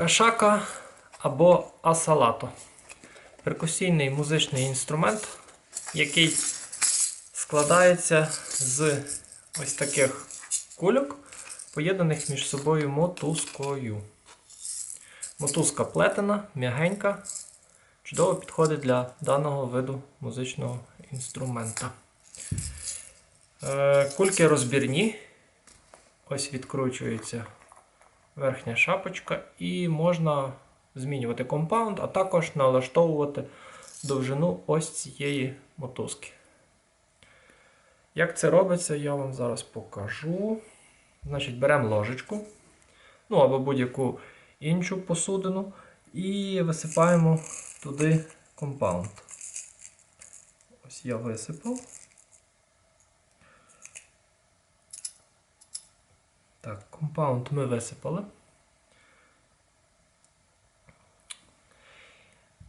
Кашака або асалато. Перкусійний музичний інструмент, який складається з ось таких кульок, поєднаних між собою мотузкою. Мотузка плетена, м'ягенька, чудово підходить для даного виду музичного інструмента. Е, Кульки розбірні. Ось відкручується верхня шапочка, і можна змінювати компаунд, а також налаштовувати довжину ось цієї мотузки. Як це робиться, я вам зараз покажу. Значить, беремо ложечку, ну або будь-яку іншу посудину, і висипаємо туди компаунд. Ось я висипав. Так, компаунд ми висипали.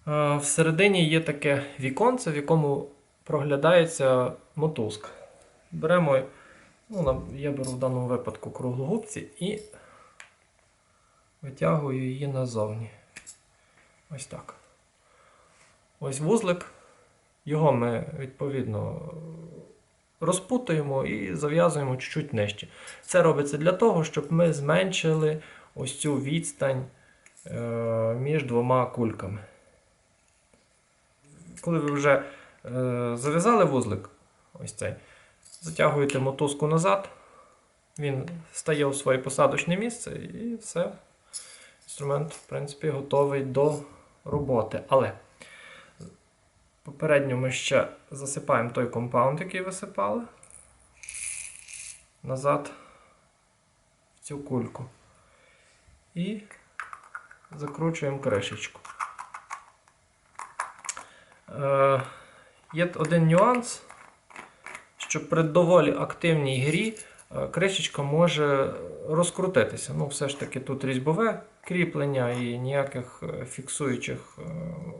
Е, Всередині є таке віконце, в якому проглядається мотузка. Беремо, ну, я беру в даному випадку круглогубці і витягую її назовні. Ось так. Ось вузлик. Його ми відповідно розпутуємо і зав'язуємо чуть-чуть нижче. Це робиться для того, щоб ми зменшили ось цю відстань е, між двома кульками. Коли ви вже е, зав'язали вузлик, ось цей, затягуєте мотузку назад, він стає у своє посадочне місце і все. Інструмент, в принципі, готовий до роботи. Але попередньо ми ще засипаємо той компаунд, який висипали, назад в цю кульку. І закручуємо кришечку. Е, є один нюанс, що при доволі активній грі е, кришечка може розкрутитися. Ну, все ж таки тут різьбове кріплення і ніяких е, фіксуючих е,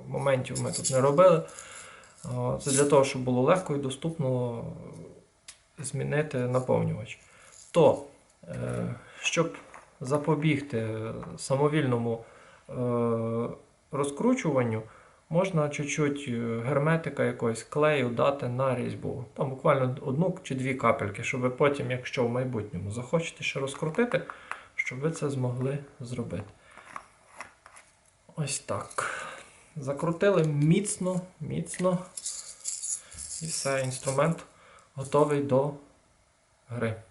моментів ми тут не робили. Це для того, щоб було легко і доступно змінити наповнювач. То, е, щоб запобігти самовільному е, розкручуванню, можна чуть-чуть е, герметика якогось клею дати на різьбу. Там буквально одну чи дві капельки, щоб ви потім, якщо в майбутньому захочете ще розкрутити, щоб ви це змогли зробити. Ось так. Закрутили міцно, міцно. І все, інструмент готовий до гри.